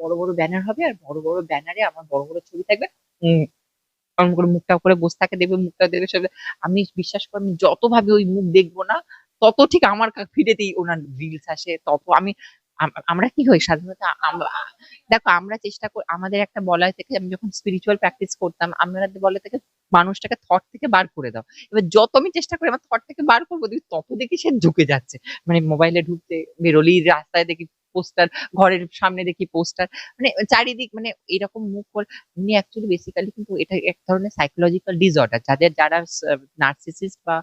বড় বড় ব্যানার হবে আর বড় বড় ব্যানারে আমার বড় বড় ছবি থাকবে। উম করে মুখটা করে বসে থাকে দেখবে মুখটা দেখবে সব আমি বিশ্বাস করি আমি যত ভাবে ওই মুখ দেখব না তত ঠিক আমার ফিডেতেই ওনার রিলস আসে তত আমি আমরা কি হই সাধারণত দেখো আমরা চেষ্টা করি আমাদের একটা বলয় থেকে আমি যখন স্পিরিচুয়াল প্র্যাকটিস করতাম আমরা বলে থেকে মানুষটাকে থট থেকে বার করে দাও। এবার যত আমি চেষ্টা করি আমার থট থেকে বার করব দেখি তত দেখি সে ঢুকে যাচ্ছে। মানে মোবাইলে ঢুকতে বেরোলি রাস্তায় দেখি পোস্টার ঘরের সামনে দেখি পোস্টার মানে চারিদিক মানে এরকম মুখ করে উনি অ্যাকচুয়ালি বেসিক্যালি কিন্তু এটা এক ধরনের সাইকোলজিক্যাল ডিসঅর্ডার যাদের যারা নার্সিসিস বা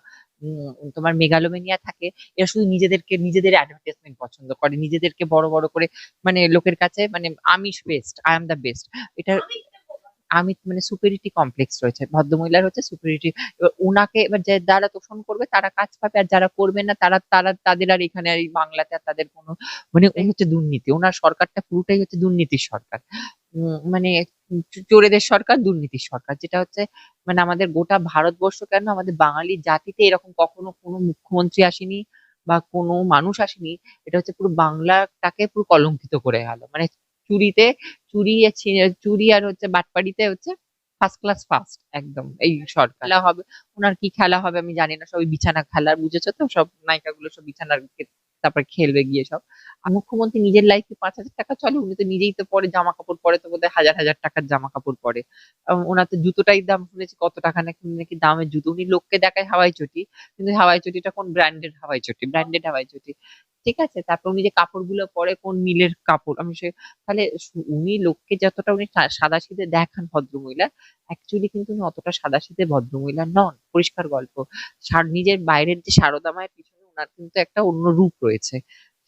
তোমার মেগালোমেনিয়া থাকে, এরা শুধু নিজেদেরকে, নিজেদের অ্যাডভার্টাইজমেন্ট পছন্দ করে, নিজেদেরকে বড় বড় করে মানে লোকের কাছে মানে আমি best I am the best এটা আমি মানে সুপিরিটি কমপ্লেক্স রয়েছে। ভদ্রমহিলার হচ্ছে সুপিরিটি এবার ওনাকে এবার যারা তোষণ করবে, তারা কাজ পাবে আর যারা করবে না, তারা তারা, তাদের আর এখানে আর বাংলাতে আর তাদের কোনো মানে হচ্ছে দুর্নীতি। ওনার সরকারটা পুরোটাই হচ্ছে দুর্নীতির সরকার। মানে চোরেদের সরকার, দুর্নীতির সরকার। যেটা হচ্ছে মানে আমাদের গোটা ভারতবর্ষ কেন আমাদের বাঙালি জাতিতে এরকম কখনো কোনো মুখ্যমন্ত্রী আসেনি বা কোনো মানুষ আসেনি, এটা হচ্ছে পুরো বাংলাটাকে পুরো কলঙ্কিত করে গেল। মানে চুরিতে চুরি চুরি আর হচ্ছে বাটপাড়িতে হচ্ছে ফার্স্ট ক্লাস ফার্স্ট একদম এই সরকার খেলা হবে। ওনার কি খেলা হবে আমি জানি না সবাই বিছানা খেলা বুঝেছ তো? সব নায়িকাগুলো সব বিছানার তারপর খেলবে গিয়ে সব। আর মুখ্যমন্ত্রী নিজের লাইফে পাঁচ হাজার টাকা চলে উনি তো নিজেই তো পরে জামা কাপড় পরে তো বোধহয় হাজার হাজার টাকার জামা কাপড় পরে ওনার তো জুতোটাই দাম শুনেছি কত টাকা নাকি নাকি দামের জুতো। উনি লোককে দেখায় হাওয়াই চটি কিন্তু হাওয়াই চটিটা কোন ব্র্যান্ডেড হাওয়াই চটি? ব্র্যান্ডেড হাওয়াই চটি। ঠিক আছে? তারপর উনি যে কাপড়গুলো পরে কোন মিলের কাপড়, আমি সে, তাহলে উনি লোককে যতটা উনি সাদা সিধে দেখান ভদ্রমহিলা অ্যাকচুয়ালি কিন্তু উনি অতটা সাদা সিধে ভদ্রমহিলা নন, পরিষ্কার গল্প। নিজের বাইরের যে সারদা মায়ের পিছনে ওনার কিন্তু একটা অন্য রূপ রয়েছে।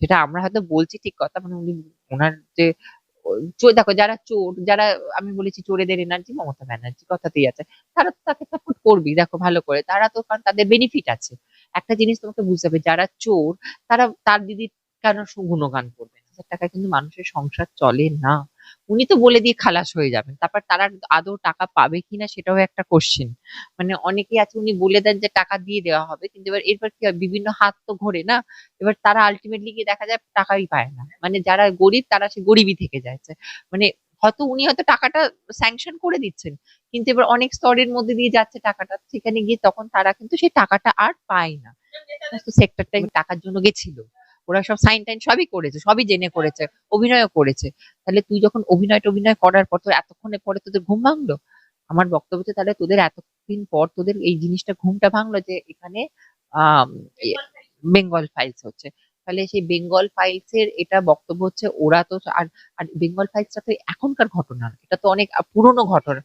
সেটা আমরা হয়তো বলছি ঠিক কথা মানে উনি ওনার যে দেখো যারা চোর, যারা, আমি বলেছি চোরেদের এনার্জি মমতা ব্যানার্জি কথাতেই আছে, তারা তো তাকে সাপোর্ট করবেই, দেখো ভালো করে, তারা তো কারণ তাদের বেনিফিট আছে। একটা জিনিস তোমাকে বুঝতে হবে, যারা চোর, তারা তার দিদির কেন গুণগান করবে হাজার টাকা কিন্তু মানুষের সংসার চলে না। উনি তো বলে দিয়ে খালাস হয়ে যাবেন। তারপর তারা আদৌ টাকা পাবে কিনা সেটাও একটা কোশ্চেন মানে অনেকেই আছে, উনি বলে দেন যে টাকা দিয়ে দেওয়া হবে, কিন্তু এবার, এরপর কি বিভিন্ন হাত তো ঘোরে না? এবার তারা আলটিমেটলি গিয়ে দেখা যায় টাকাই পায় না। মানে যারা গরিব, তারা সে গরিবই থেকে যাচ্ছে। মানে হয়তো উনি হয়তো টাকাটা স্যাংশন করে দিচ্ছেন। কিন্তু এবার অনেক স্তরের মধ্যে দিয়ে যাচ্ছে টাকাটা। সেখানে গিয়ে তখন তারা কিন্তু সেই টাকাটা আর পায় না। সেক্টরটাই টাকার জন্য গেছিল। ওরা সব সাইন টাইন সবই করেছে, সবই জেনে করেছে, অভিনয়ও করেছে। তাহলে তুই যখন অভিনয় টভিনয় করার পর তো এতক্ষণে পরে তোদের ঘুম ভাঙলো? আমার বক্তব্য তাহলে তোদের এতদিন পর তোদের এই জিনিসটা ঘুমটা ভাঙলো যে এখানে আহ বেঙ্গল ফাইলস হচ্ছে। তাহলে সেই বেঙ্গল ফাইলস এর এটা বক্তব্য হচ্ছে ওরা তো আর আর বেঙ্গল ফাইলসটা তো এখনকার ঘটনা এটা তো অনেক পুরনো ঘটনা।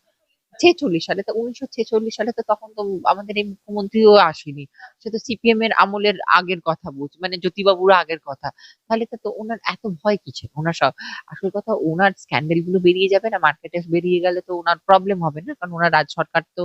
ছেচল্লিশ সালে তো, উনিশশো ছেচল্লিশ সালে তো তখন তো আমাদের এই মুখ্যমন্ত্রীও আসেনি। সে তো সিপিএম এর আমলের আগের কথা বুঝ মানে জ্যোতিবাবুর আগের কথা। তাহলে তো ওনার এত ভয় কিসের? ওনার সব, আসল কথা ওনার স্ক্যান্ডেলগুলো বেরিয়ে যাবে না মার্কেটে বেরিয়ে গেলে তো ওনার প্রবলেম হবে না, কারণ ওনার রাজ সরকার তো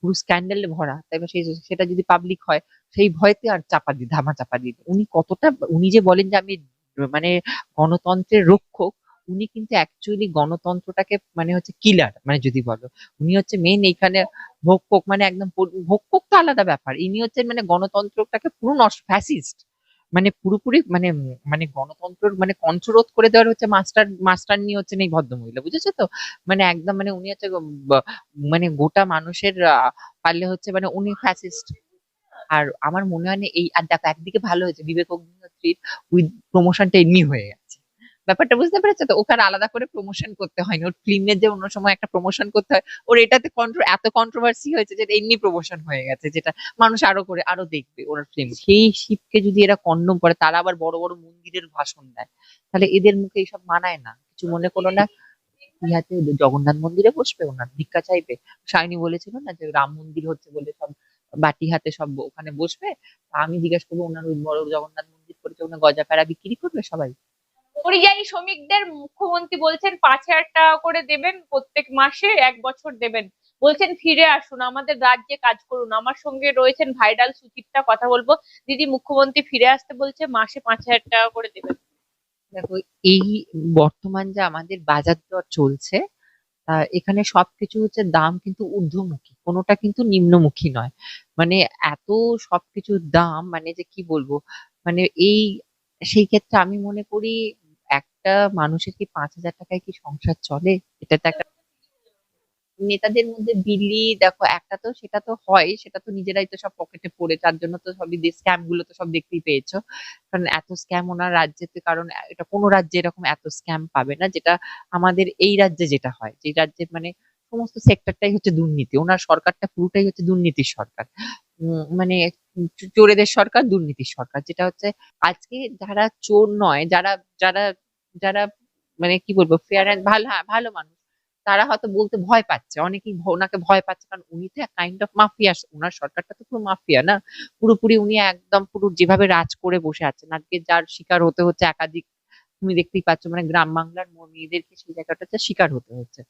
পুরো স্ক্যান্ডেলে ভরা, তাই সেই সেটা যদি পাবলিক হয়, সেই ভয়তে আর চাপা দি ধামা চাপা দিন উনি কতটা, উনি যে বলেন যে আমি মানে গণতন্ত্রের রক্ষক, উনি কিন্তু অ্যাকচুয়ালি গণতন্ত্রটাকে মানে হচ্ছে কিলার মানে যদি বলো। উনি হচ্ছে মেন এইখানে ভোগ মানে একদম পুরো- তো আলাদা ব্যাপার। ইনি হচ্ছে মানে গণতন্ত্রটাকে পুরো ফ্যাসিস্ট মানে পুরোপুরি মানে মানে গণতন্ত্রের মানে কণ্ঠরোধ করে দেওয়ার হচ্ছে মাস্টার মাস্টার নিয়ে হচ্ছেন এই ভদ্রমহিলা, বুঝেছ তো? মানে একদম মানে উনি হচ্ছে মানে গোটা মানুষের পারলে হচ্ছে মানে উনি ফ্যাসিস্ট আর আমার মনে হয় এই, আর দেখো একদিকে ভালো হয়েছে বিবেক অগ্নিহোত্রীর উইথ প্রমোশনটা এমনি হয়ে গেছে। ব্যাপারটা বুঝতে পেরেছ তো? ওখানে আলাদা করে প্রমোশন করতে হয়নি। ওর ফিল্মের যে অন্য সময় একটা প্রমোশন করতে হয়, ওর এটাতে এত কন্ট্রোভার্সি হয়েছে যে এমনি প্রমোশন হয়ে গেছে, যেটা মানুষ আরও করে, আরও দেখবে ওর ফিল্ম সেই শিবকে যদি এরা কন্ডম করে, তারা আবার বড় বড় মন্দিরের ভাষণ দেয়। তাহলে এদের মুখে এইসব মানায় না। কিছু মনে করো না। ইহাতে জগন্নাথ মন্দিরে বসবে, ওনার ভিক্ষা চাইবে। সায়নী বলেছিল না যে রাম মন্দির হচ্ছে বলে সব বাটি হাতে সব ওখানে বসবে। আমি জিজ্ঞেস করব, ওনার ওই বড় জগন্নাথ মন্দির করেছে ওনার গজা প্যারা বিক্রি করবে সবাই? পরিযায়ী শ্রমিকদের মুখ্যমন্ত্রী বলছেন পাঁচ হাজার টাকা করে দেবেন, প্রত্যেক মাসে এক বছর দেবেন। বলছেন, ফিরে আসুন, আমাদের রাজ্যে কাজ করুন। আমার সঙ্গে রয়েছেন ভাইরাল সুচিত্রা, কথা বলব। দিদি, মুখ্যমন্ত্রী ফিরে আসতে বলছে, মাসে পাঁচ হাজার টাকা করে দেবেন। দেখো, এই বর্তমান যে আমাদের বাজার দর চলছে এখানে সবকিছু হচ্ছে দাম কিন্তু ঊর্ধ্বমুখী, কোনোটা কিন্তু নিম্নমুখী নয়। মানে এত সবকিছুর দাম মানে যে কি বলব মানে এই, সেই ক্ষেত্রে আমি মনে করি একটা মানুষের কি পাঁচ হাজার টাকায় কি সংসার চলে? এটা তো একটা নেতাদের মধ্যে বিলি, দেখো একটা তো সেটা তো হয়, সেটা তো নিজেরাই তো সব পকেটে পড়ে, তার জন্য তো সবই স্ক্যামগুলো তো সব দেখতেই পেয়েছ। কারণ এত স্ক্যাম ওনার রাজ্যেতে, কারণ এটা কোনো রাজ্যে এরকম এত স্ক্যাম পাবে না, যেটা আমাদের এই রাজ্যে যেটা হয়। যে রাজ্যে মানে সমস্ত সেক্টরটাই হচ্ছে দুর্নীতি, ওনার সরকারটা পুরোটাই হচ্ছে দুর্নীতির সরকার। মানে চোরেদের সরকার, দুর্নীতির সরকার। যেটা হচ্ছে আজকে যারা চোর নয়, যারা যারা যারা মানে কি বলব ফেয়ার অ্যান্ড ভালো হ্যাঁ ভালো মানুষ, তারা হয়তো বলতে ভয় পাচ্ছে। অনেকেই ওনাকে ভয় পাচ্ছে, কারণ উনি তো কাইন্ড অফ মাফিয়া ওনার সরকারটা তো পুরো মাফিয়া না? পুরোপুরি উনি একদম পুরো যেভাবে রাজ করে বসে আছেন, আজকে যার শিকার হতে হচ্ছে একাধিক, তুমি দেখতেই পাচ্ছ মানে গ্রাম বাংলার মেয়েদেরকে সেই জায়গাটাতে শিকার হতে হচ্ছে।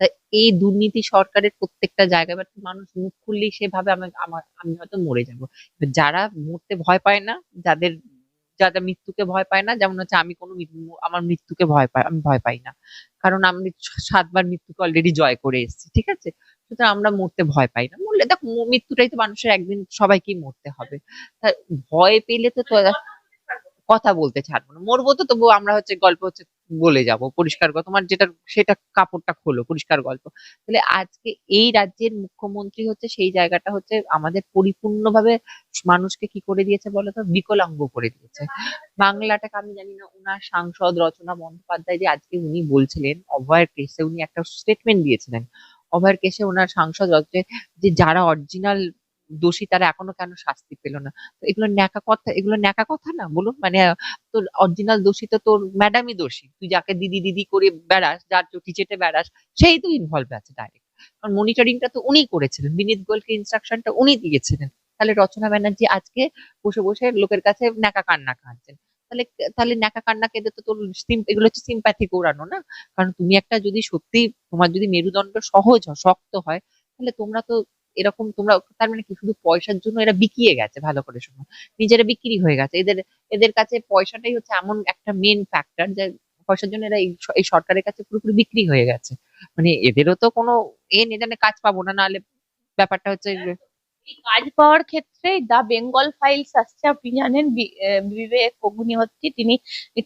তা এই দুর্নীতি সরকারের প্রত্যেকটা জায়গায় এবার মানুষ মুখ খুললেই সেভাবে আমি হয়তো মরে যাব। যারা মরতে ভয় পায় না, যাদের যারা মৃত্যুকে ভয় পায় না যেমন হচ্ছে আমি কোনো আমার মৃত্যুকে ভয় পাই আমি ভয় পাই না। কারণ আমি সাতবার মৃত্যুকে অলরেডি জয় করে এসেছি ঠিক আছে? সুতরাং আমরা মরতে ভয় পাই না। মরলে দেখ মৃত্যুটাই তো মানুষের একদিন সবাইকেই মরতে হবে। ভয় পেলে তো তো কথা বলতে ছাড়বো না। মরবো তো তবু আমরা হচ্ছে গল্প হচ্ছে বলে যাব, পরিষ্কার কথা তোমার যেটা, সেটা কাপড়টা খোলো, পরিষ্কার গল্প। তাহলে আজকে এই রাজ্যের মুখ্যমন্ত্রী হচ্ছে, সেই জায়গাটা হচ্ছে আমাদের পরিপূর্ণভাবে মানুষকে কি করে দিয়েছে বলতো বিকলাঙ্গ করে দিয়েছে। বাংলাটাকে আমি জানি না, উনার সাংসদ রচনা বন্দ্যোপাধ্যায় যে আজকে উনি বলছিলেন, অভয়ের কেসে উনি একটা স্টেটমেন্ট দিয়েছিলেন। অভয়ের কেসে ওনার সাংসদ যে, যারা অরিজিনাল দোষী তারা এখনও কেন শাস্তি পেল না? এগুলো ন্যাকা কথা, এগুলো ন্যাকা কথা না, বলুন? মানে তোর অরিজিনাল দোষী তো তোর ম্যাডামই দোষী। তুই যাকে দিদি দিদি করে বেড়াস, যার চটি চেটে বেড়াস, সেই তো ইনভলভ আছে ডাইরেক্ট কারণ মনিটরিংটা তো উনি করেছিলেন, বিনীত গোয়েলকে ইনস্ট্রাকশনটা উনি দিয়েছিলেন। তাহলে রচনা ব্যানার্জি আজকে বসে বসে লোকের কাছে ন্যাকা কান্না কাঁদছেন। তাহলে তাহলে ন্যাকা কান্না কেঁদে তো তোর এগুলো হচ্ছে সিম্প্যাথি করানো না? কারণ তুমি একটা যদি সত্যি, তোমার যদি মেরুদণ্ড সহজ হয়, শক্ত হয়, তাহলে তোমরা তো এরকম তোমরা, তার মানে কি? শুধু পয়সার জন্য এরা বিকিয়ে গেছে, ভালো করে শোনো। নিজেরা বিক্রি হয়ে গেছে। এদের এদের কাছে পয়সাটাই হচ্ছে এমন একটা মেন ফ্যাক্টর যে পয়সার জন্য এরা এই সরকারের কাছে পুরোপুরি বিক্রি হয়ে গেছে। মানে এদেরও তো কোনো এ নেই জানে কাজ পাবো না, নাহলে ব্যাপারটা হচ্ছে এই কাজ পাওয়ার ক্ষেত্রে দা বেঙ্গল ফাইলস আসছে আপনি জানেন বিবেক অগ্নিহোত্রী, তিনি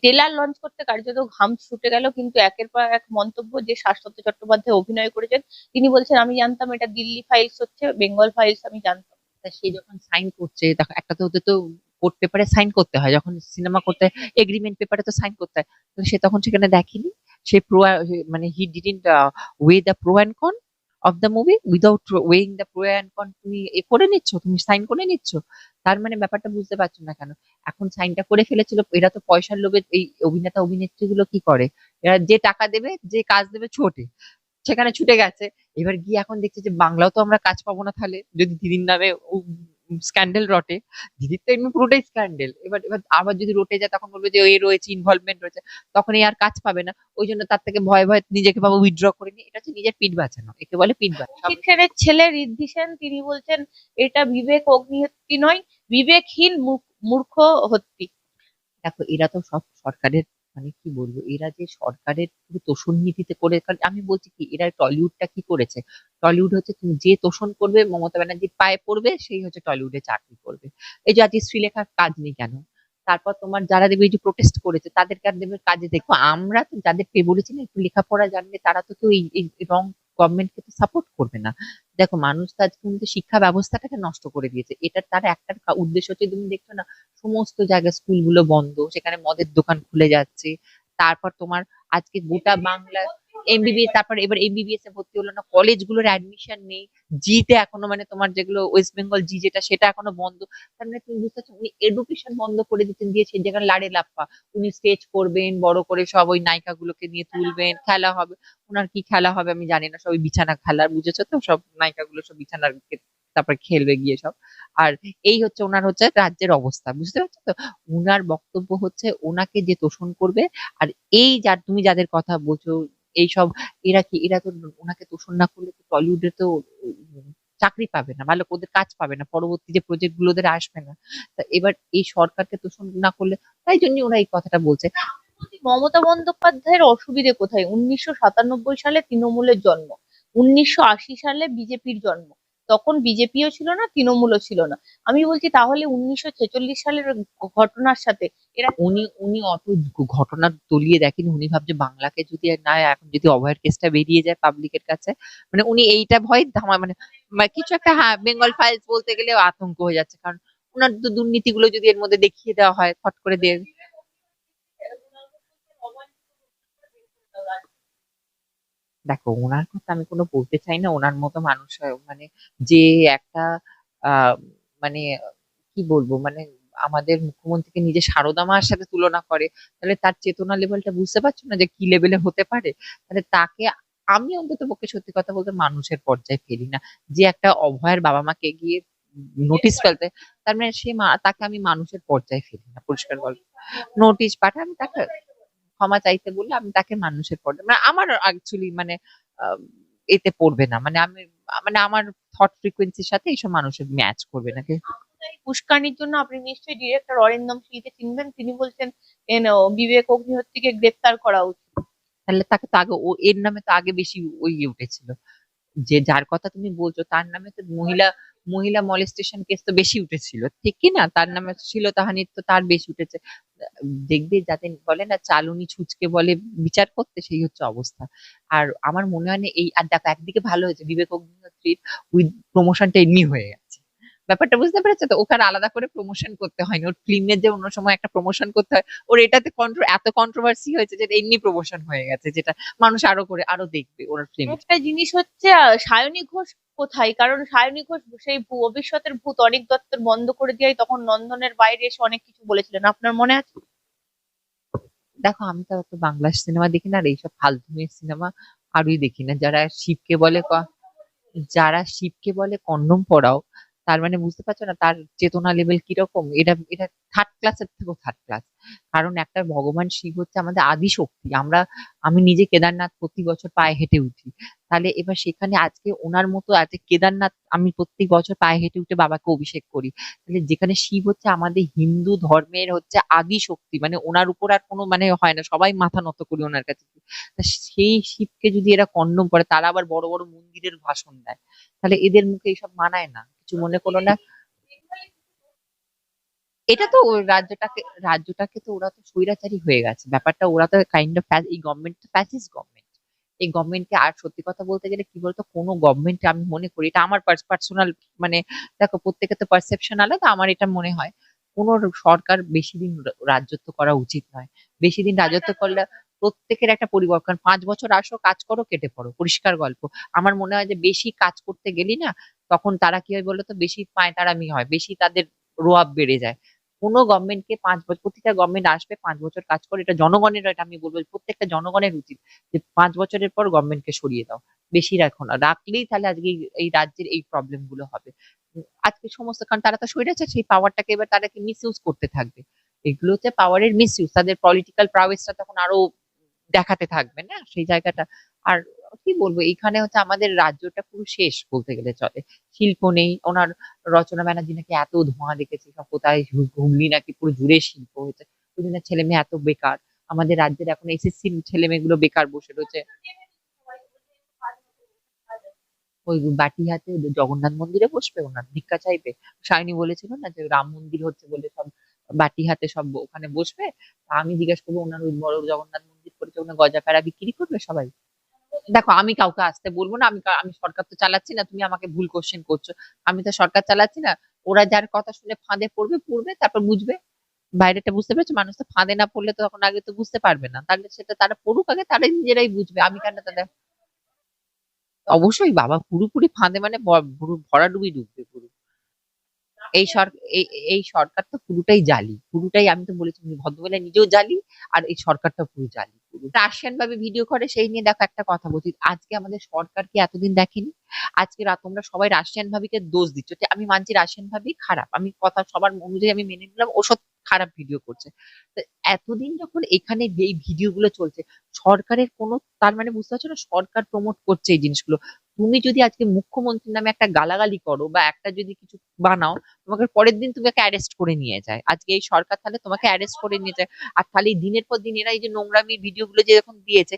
ট্রেলার লঞ্চ করতে কার্যত ঘাম ছুটে গেল, কিন্তু একের পর এক মন্তব্য যে শাশ্বত চট্টোপাধ্যায় অভিনয় করেছেন, তিনি বলছেন, আমি জানতাম এটা দিল্লি ফাইলস হচ্ছে, বেঙ্গল ফাইলস আমি জানতাম। সে যখন সাইন করছে, দেখো একটা তো ওদের তো কোর্ট পেপারে সাইন করতে হয়, যখন সিনেমা করতে এগ্রিমেন্ট পেপারে তো সাইন করতে হয় সে তখন সেখানে দেখেনি, সে প্রো মানে he didn't weigh the pro and con of the movie without weighing the pro and con তুমি এ করে নিচ্ছ, তুমি সাইন করে নিচ্ছ, তার মানে ব্যাপারটা বুঝতে পারছ না কেন? এখন সাইনটা করে ফেলেছিল, এরা তো পয়সার লোভে এই অভিনেতা, অভিনেত্রীগুলো কি করে? এরা যে টাকা দেবে, যে কাজ দেবে ছোটে, সেখানে ছুটে গেছে। এবার গিয়ে এখন দেখছি যে বাংলাও তো আমরা কাজ পাবো না তাহলে, যদি দিদির নামে স্ক্যান্ডেল রটে, দিদির তো এমনি পুরোটাই স্ক্যান্ডেল এবার এবার আবার যদি রটে যায়, তখন বলবে যে, এ রয়েছে ইনভলভমেন্ট রয়েছে। তখন এই আর কাজ পাবে না। ওই জন্য তার থেকে ভয় ভয় নিজেকে ভাবে উইথড্র করে নিয়ে, এটা হচ্ছে নিজের পিঠ বাঁচানো। একে বলে পিঠ বাঁচানো। ছেলে ঋদ্ধি সেন তিনি বলছেন, এটা বিবেক অগ্নিহোত্রী নয়, বিবেকহীন মূর্খ হত্যি। দেখো, এরা তো সব সরকারের মানে কি বলব, এরা যে সরকারের তোষণ নীতিতে করে, কারণ আমি বলছি কি, এরা টলিউডটা কি করেছে? টলিউড হচ্ছে তুমি যে তোষণ করবে, মমতা ব্যানার্জির পায়ে পড়বে, সেই হচ্ছে টলিউডে চাকরি করবে। এই যে আজকে শ্রীলেখার কাজ নেই কেন? তারপর তোমার যারা দেখবে এই যে প্রোটেস্ট করেছে তাদেরকে আর দেবে কাজে দেখো, আমরা তো যাদের পে বলেছি না একটু লেখাপড়া জানলে তারা তো কেউ এই রং গভর্নমেন্টকে তো সাপোর্ট করবে না। দেখো, মানুষ তো কিন্তু শিক্ষা ব্যবস্থাটাকে নষ্ট করে দিয়েছে। এটার তার একটা উদ্দেশ্য হচ্ছে, তুমি দেখছ না, সমস্ত জায়গায় স্কুলগুলো বন্ধ, সেখানে মদের দোকান খুলে যাচ্ছে, তারপর তোমার আজকে গোটা বাংলা এমবিবিএস তারপর এবার এমবিবিএস এ ভর্তি হলো না কলেজগুলোর অ্যাডমিশন নেই জিতে এখনও মানে তোমার যেগুলো ওয়েস্ট বেঙ্গল জি যেটা সেটা এখনও বন্ধ। তার মানে তুমি বুঝতে পারছ? উনি এডুকেশন বন্ধ করে দিচ্ছেন দিয়ে সেই জায়গায় লাড়ে লাপ্পা উনি স্টেজ করবেন বড় করে সব ওই নায়িকা গুলোকে নিয়ে তুলবেন খেলা হবে। ওনার কি খেলা হবে আমি জানি না সব ওই বিছানা খেলা বুঝেছ তো? সব নায়িকা গুলো সব বিছানার তারপর খেলবে গিয়ে সব। আর এই হচ্ছে ওনার হচ্ছে রাজ্যের অবস্থা বুঝতে পারছ তো? উনার বক্তব্য হচ্ছে ওনাকে যে তোষণ করবে আর এই যার তুমি যাদের কথা বলছো এইসব, এরা কি, এরা তো ওনাকে তোষণ না করলে তো টলিউডে তো, চাকরি পাবে না, ভালো, ওদের কাজ পাবে না, পরবর্তী যে প্রজেক্টগুলো ওদের আসবে না। তা এবার এই সরকারকে তোষণ না করলে, তাই জন্য ওরা এই কথাটা বলছে। মমতা বন্দ্যোপাধ্যায়ের অসুবিধে কোথায়? উনিশশো সাতানব্বই সালে তৃণমূলের জন্ম, উনিশশো আশি সালে বিজেপির জন্ম। তখন বিজেপিও ছিল না, তৃণমূলও ছিল না। আমি বলছি, তাহলে উনিশশো ছেচল্লিশ সালের ঘটনার সাথে এরা উনি উনি অত ঘটনা তলিয়ে দেখেন, উনি ভাবছে বাংলাকে যদি না, এখন যদি অভয়ের কেসটা বেরিয়ে যায় পাবলিকের কাছে মানে উনি এইটা ভয় ধামা মানে মানে কিছু একটা হ্যাঁ বেঙ্গল ফাইলস বলতে গেলে আতঙ্ক হয়ে যাচ্ছে, কারণ ওনার তো দুর্নীতিগুলো যদি এর মধ্যে দেখিয়ে দেওয়া হয়, ফট করে দিয়ে দেখো ওনার কথা আমি কোনো বলতে চাই না ওনার মতো মানুষ হয়, মানে যে একটা মানে কি বলব মানে আমাদের মুখ্যমন্ত্রীকে নিজে সারদা মার সাথে তুলনা করে তাহলে তার চেতনা লেভেলটা বুঝতে পারছ না যে কি লেভেলে হতে পারে? তাহলে তাকে আমি অন্তত পক্ষে সত্যি কথা বলতে মানুষের পর্যায়ে ফেলি না। যে একটা অভয়ের বাবা মাকে গিয়ে নোটিশ ফেলতে তার মানে সে তাকে আমি মানুষের পর্যায়ে ফেলি না পরিষ্কার গল্প নোটিশ পাঠায় আমি তাকে। ক্ষমা চাইতে বললে আমি তাকে মানুষের পর্যায়ে মানে আমার অ্যাকচুয়ালি মানে এতে পড়বে না। মানে আমি মানে আমার থট ফ্রিকোয়েন্সির সাথে এইসব মানুষের ম্যাচ করবে না। উস্কানির জন্য আপনি নিশ্চয়ই ডিরেক্টর অরিন্দম সিংকে চিনবেন। তিনি বলছেন এন বিবেক অগ্নিহোত্রীকে গ্রেফতার করা উচিত। তাহলে তাকে তো আগে ও এর নামে তো আগে বেশি ওই উঠেছিল। যে যার কথা তুমি বলছো তার নামে তো মহিলা মহিলা মলেস্টেশন কেস তো বেশি উঠেছিল। ঠিক না? তার নামে ছিল তাহানির তো তার বেশি উঠেছে। দেখবে যাতে বলে না, চালুনি ছুচকে বলে বিচার করতে, সেই হচ্ছে অবস্থা। আর আমার মনে হয় না, এই, আর দেখো, একদিকে ভালো হয়েছে, বিবেক অগ্নিহোত্রীর উইথ প্রমোশনটা এমনি হয়ে গেছে। ব্যাপারটা বুঝতে পেরেছ? তো ওখানে আলাদা করে প্রমোশন করতে হয়নি। ওর ফিল্মের যে অন্য সময় একটা প্রমোশন করতে হয় ওর এটাতে কন্ট্রো এত কন্ট্রোভার্সি হয়েছে যে এমনি প্রমোশন হয়ে গেছে যেটা মানুষ আরও করে আরও দেখবে ওর ফিল্ম একটা জিনিস হচ্ছে সায়নী ঘোষ কোথায়? কারণ সায়নী ঘোষ সেই ভবিষ্যতের ভূত অনেক দত্তর বন্ধ করে দিয়ে তখন নন্দনের বাইরে এসে অনেক কিছু বলেছিলেন। আপনার মনে আছে? দেখো আমি তো অত বাংলা সিনেমা দেখি না আর এইসব ফালতু সিনেমা আরোই দেখি না। যারা শিবকে বলে যারা শিবকে বলে কন্ডম পরাও তার মানে বুঝতে পারছ না, তার চেতনা লেভেল কীরকম? এটা এটা থার্ড ক্লাসের থেকেও থার্ড ক্লাস কারণ একটা ভগবান শিব হচ্ছে আমাদের আদি শক্তি। আমরা, আমি নিজে কেদারনাথ প্রতি বছর পায়ে হেঁটে উঠি। তাহলে এবার সেখানে আজকে ওনার মতো আজকে কেদারনাথ, আমি প্রত্যেক বছর পায়ে হেঁটে উঠে বাবাকে অভিষেক করি। তাহলে যেখানে শিব হচ্ছে আমাদের হিন্দু ধর্মের হচ্ছে আদি শক্তি মানে ওনার উপর আর কোনো মানে হয় না, সবাই মাথা নত করি ওনার কাছে। সেই শিবকে যদি এরা কন্ডম করে, তারা আবার বড় বড় মন্দিরের ভাষণ দেয়। তাহলে এদের মুখে এইসব মানায় না। কিছু মনে করো না। এটা তো রাজ্যটাকে রাজ্যটাকে তো ওরা তো স্বৈরাচারী হয়ে গেছে। ব্যাপারটা ওরা তো কাইন্ড অফ এই গভর্নমেন্ট ফ্যাসিস্ট গভর্নমেন্ট এই গভর্নমেন্টকে আর সত্যি কথা বলতে গেলে কি বলতো, কোনো গভর্নমেন্ট আমি মনে করি, এটা আমার পার্সোনাল মানে দেখো প্রত্যেকের তো পারসেপশন আলাদা, আমার এটা মনে হয়। কোনো সরকার বেশি দিন রাজত্ব করা উচিত নয়। বেশি দিন রাজত্ব করলে প্রত্যেকের একটা পরিবর্তন। পাঁচ বছর আসো, কাজ করো, কেটে পড়ো। পরিষ্কার গল্প। আমার মনে হয় যে বেশি কাজ করতে গেলি না তখন তারা কি হয় বলতো? বেশি পায়তারামি হয়, বেশি তাদের রোয়াব বেড়ে যায়। কোনো গভর্নমেন্টকে পাঁচ বছর প্রতিটা গভর্নমেন্ট আসবে পাঁচ বছর কাজ করে, এটা জনগণের এটা আমি বলব প্রত্যেকটা জনগণের উচিত যে পাঁচ বছরের পর গভর্নমেন্টকে সরিয়ে দাও, বেশি রাখো না। রাখলেই তাহলে আজকে এই- রাজ্যের এই প্রবলেমগুলো হবে। আজকে সমস্ত, কারণ তারা তো সরেছে সেই পাওয়ারটাকে এবার তারা কি করতে থাকবে। এগুলো হচ্ছে পাওয়ারের মিস তাদের পলিটিক্যাল প্রাউয়েসটা তখন আরও দেখাতে থাকবে না? সেই জায়গাটা। আর কি বলব? এখানে হচ্ছে আমাদের রাজ্যটা পুরো শেষ বলতে গেলে চলে। শিল্প নেই, ওনার রচনা ব্যানার্জি নাকি এত ধোঁয়া দেখেছে, সব কোথায় হুগলি নাকি পুরো জুড়ে শিল্প হয়েছে। ওই ছেলে মেয়ে এত বেকার। আমাদের রাজ্যের এখন এসএসসি ছেলে মেয়েগুলো বেকার বসে রয়েছে। ওই বাটি হাতে জগন্নাথ মন্দিরে বসবে, ওনার ভিক্ষা চাইবে। সায়নী বলেছিল না যে রাম মন্দির হচ্ছে বলে সব বাটি হাতে সব ওখানে বসবে। আমি জিজ্ঞেস করব, ওনার ওই বড় জগন্নাথ মন্দির করেছে ওনার গজা প্যারা বিক্রি করবে সবাই? দেখো, আমি কাউকে আসতে বলব না, আমি আমি সরকার তো চালাচ্ছি না, তুমি আমাকে ভুল কোশ্চেন করছ। আমি তো সরকার চালাচ্ছি না, ওরা যার কথা শুনে ফাঁদে পড়বে পড়বে, তারপর বুঝবে। বাইরেটা বুঝতে পেরেছ? মানুষ তো ফাঁদে না পড়লে তো তখন আগে তো বুঝতে পারবে না। তাহলে সেটা তারা পড়ুক আগে, তারা নিজেরাই বুঝবে। আমি কেন তাদের অবশ্যই বাবা, পুরোপুরি ফাঁদে মানে ভরাডুবি ডুববে পুরো। এই সরকার এই সরকার তো পুরোটাই জালি। পুরোটাই আমি তো বলেছি ভদ্রবেলা নিজেও জালি, আর এই সরকারটা পুরো জালি। রাশিয়ান ভাবে ভিডিও করে, সেই নিয়ে দেখো একটা কথা বলছি। আজকে আমাদের সরকার কি এতদিন দেখেনি? আজকে তোমরা সবাই রাশিয়ান ভাবিকে দোষ দিচ্ছ। আমি মানছি রাশিয়ান ভাবি খারাপ। আমি কথা সবার অনুযায়ী আমি মেনে নিলাম, ও সব খারাপ ভিডিও করছে। তো এতদিন যখন এখানে এই ভিডিও গুলো চলছে, সরকারের কোনো তার মানে বুঝতে পারছ না? সরকার প্রমোট করছে এই জিনিসগুলো। তুমি যদি আজকে মুখ্যমন্ত্রীর নামে একটা গালাগালি করো বা একটা যদি কিছু বানাও, তোমাকে পরের দিন তোমাকে অ্যারেস্ট করে নিয়ে যায়। আজকে এই সরকার তাহলে তোমাকে অ্যারেস্ট করে নিয়ে যায়। আর তাহলে দিনের পর দিন এরা এই যে নোংরামি যে যখন দিয়েছে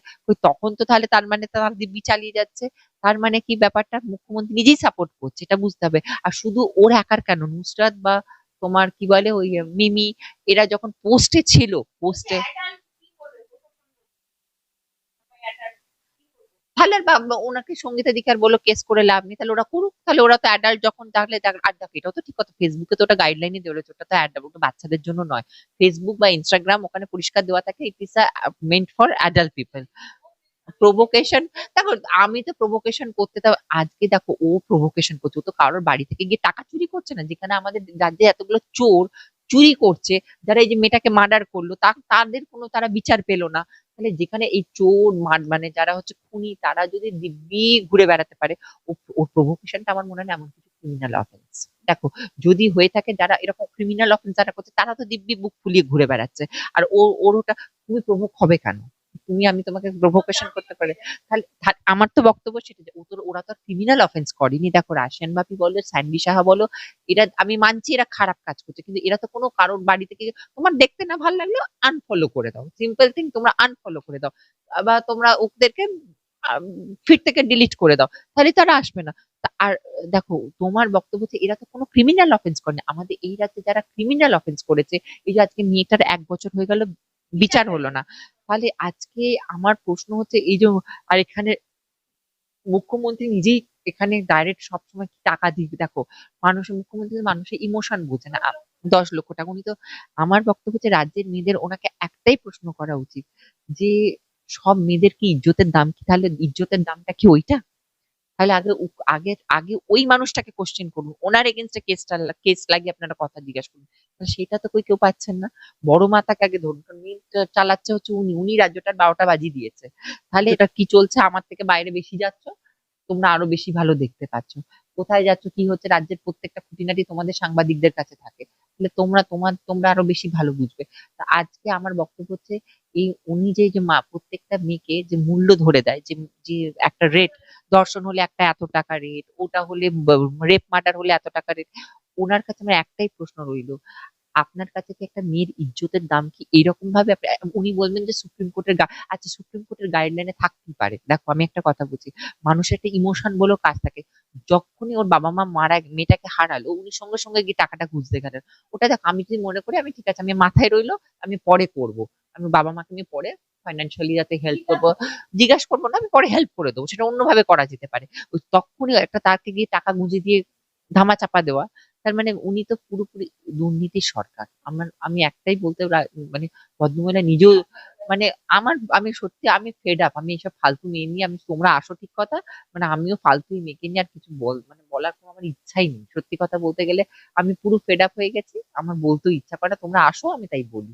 তখন তো তাহলে তার মানে তার দিব্যি চালিয়ে যাচ্ছে। তার মানে কি ব্যাপারটা? মুখ্যমন্ত্রী নিজেই সাপোর্ট করছে, এটা বুঝতে হবে। আর শুধু ওর একার কেন? নুসরাত বা তোমার কি বলে ওই মিমি, এরা যখন পোস্টে ছিল পোস্টে বা- ওনাকে সঙ্গীতাধিকার বলো কেস করে লাভ নেই, তাহলে ওরা করুক। তাহলে ওরা তো অ্যাডাল্ট যখন, তাহলে আর এটাও তো ঠিক কথা ফেসবুকে তো ওটা গাইডলাইনে দেওয়া রয়েছে, ওটা তো অ্যাডাল্ট বাচ্চাদের জন্য নয়। ফেসবুক বা ইনস্টাগ্রাম ওখানে পরিষ্কার দেওয়া থাকে it is meant for adult people provocation দেখো, আমি তো প্রভোকেশন করতে তাও আজকে দেখো, ও প্রভোকেশন করছে, ও তো কারোর বাড়ি থেকে গিয়ে টাকা চুরি করছে না, যেখানে আমাদের রাজ্যে এতগুলো চোর চুরি করছে, যারা এই যে মেয়েটাকে মার্ডার করল, তা, তাদের কোনো তারা বিচার পেল না। তাহলে যেখানে এই চোর, মার মানে যারা হচ্ছে খুনি, তারা যদি দিব্যি ঘুরে বেড়াতে পারে, ওর প্রভোকেশনটা আমার মনে হয় এমন কিছু ক্রিমিনাল অফেন্স দেখো, যদি হয়ে থাকে যারা এরকম ক্রিমিনাল অফেন্স যারা করছে, তারা তো দিব্যি বুক ফুলিয়ে ঘুরে বেড়াচ্ছে। আর ও, ওর ওটা তুমি প্রমুখ হবে কেন? তুমি, আমি তোমাকে প্রভোকেশন করতে পারে। তাহলে আমার তো বক্তব্য সেটা যে, ও তো ওরা তো ক্রিমিনাল অফেন্স করেনি। দেখো, রাশিয়ান বাপি বলো স্যান্ডি সাহা বলো, এরা, আমি মানছি এরা খারাপ কাজ করছে, কিন্তু এরা তো কোনো কারোর বাড়ি থেকে তোমার দেখতে না ভালো লাগল আনফলো করে দাও। সিম্পল থিং তোমরা আনফলো করে দাও। বা তোমরা ওদেরকে ফিট থেকে ডিলিট করে দাও। তাহলে তারা আসবে না। আর, দেখো, তোমার বক্তব্য হচ্ছে, এরা তো কোনো ক্রিমিনাল অফেন্স করেনি। আমাদের এই রাজ্যে যারা ক্রিমিনাল অফেন্স করেছে, এই যে আজকে মেয়েটার এক বছর হয়ে গেল, বিচার হলো না। তাহলে আজকে আমার প্রশ্ন হচ্ছে এই যে, আর এখানে মুখ্যমন্ত্রী নিজেই এখানে ডাইরেক্ট সবসময় টাকা দিবে? দেখো, মানুষের মুখ্যমন্ত্রী মানুষের ইমোশন বোঝে না। দশ লক্ষ টাকা উনি তো, আমার বক্তব্য হচ্ছে রাজ্যের মেয়েদের ওনাকে একটাই প্রশ্ন করা উচিত যে, সব মেয়েদের কি ইজ্জতের দাম কি? তাহলে ইজ্জতের দামটা কি ওইটা? তাহলে আগে আগে আগে ওই মানুষটাকে কোশ্চেন করুন। ওনার এগেনস্টে কেসটা কেস লাগিয়ে আপনারা কথা জিজ্ঞাসা করুন। সেটা তো কই কেউ পাচ্ছেন না। বড় মাতাকে আগে ধরুন। কারণ চালাচ্ছে হচ্ছে উনি। উনি রাজ্যটার বারোটা বাজিয়ে দিয়েছে। তাহলে এটা কি চলছে? আমার থেকে বাইরে বেশি যাচ্ছ? তোমরা আরও বেশি ভালো দেখতে পাচ্ছ। কোথায় যাচ্ছ? কি হচ্ছে? রাজ্যের প্রত্যেকটা খুঁটিনাটি তোমাদের সাংবাদিকদের কাছে থাকে। তাহলে তোমরা তোমার তোমরা আরও বেশি ভালো বুঝবে। তা আজকে আমার বক্তব্য হচ্ছে এই উনি যে যে মা প্রত্যেকটা মেয়েকে যে মূল্য ধরে দেয় যে যে একটা রেট দর্শন হলে একটা এত টাকা রেট ওটা হলে রেপ মার্ডার হলে এত টাকা রেট ওনার কাছে আমার একটাই প্রশ্ন রইল, আপনার কাছে কি একটা মেয়ের ইজ্জতের দাম কি এরকম ভাবে উনি বলবেন যে সুপ্রিম কোর্টের আচ্ছা সুপ্রিম কোর্টের গাইডলাইনে থাকতেই পারে। দেখো আমি একটা কথা বলছি, মানুষের একটা ইমোশন বলেও কাজ থাকে, যখনই ওর বাবা মা মারা, মেয়েটাকে হারালো, উনি সঙ্গে সঙ্গে গিয়ে টাকাটা খুঁজতে গেলেন। ওটা দেখো, আমি যদি মনে করি আমি ঠিক আছে, আমি মাথায় রইল, আমি পরে করব। আমি বাবা মাকে নিয়ে পরে ফাইন্যান্সিয়ালি যাতে হেল্প করব। জিজ্ঞাসা করব না, আমি পরে হেল্প করে দেবো, সেটা অন্যভাবে করা যেতে পারে। ওই তখনই একটা তাকে গিয়ে টাকা গুঁজে দিয়ে ধামা চাপা দেওয়া, তার মানে উনি তো পুরোপুরি দুর্নীতির সরকার। আমার, আমি একটাই বলতে মানে ভদ্রমহিলা নিজেও মানে আমার, আমি সত্যি, আমি ফেড আপ আমি এসব ফালতু মেয়ে নিয়ে, আমি তোমরা আসো ঠিক কথা মানে আমিও ফালতু মেয়েকে নিয়ে আর কিছু বল মানে বলার কোনো আমার ইচ্ছাই নেই। সত্যি কথা বলতে গেলে আমি পুরো ফেড আপ হয়ে গেছি, আমার বলতেও ইচ্ছা করে তোমরা আসো, আমি তাই বলি।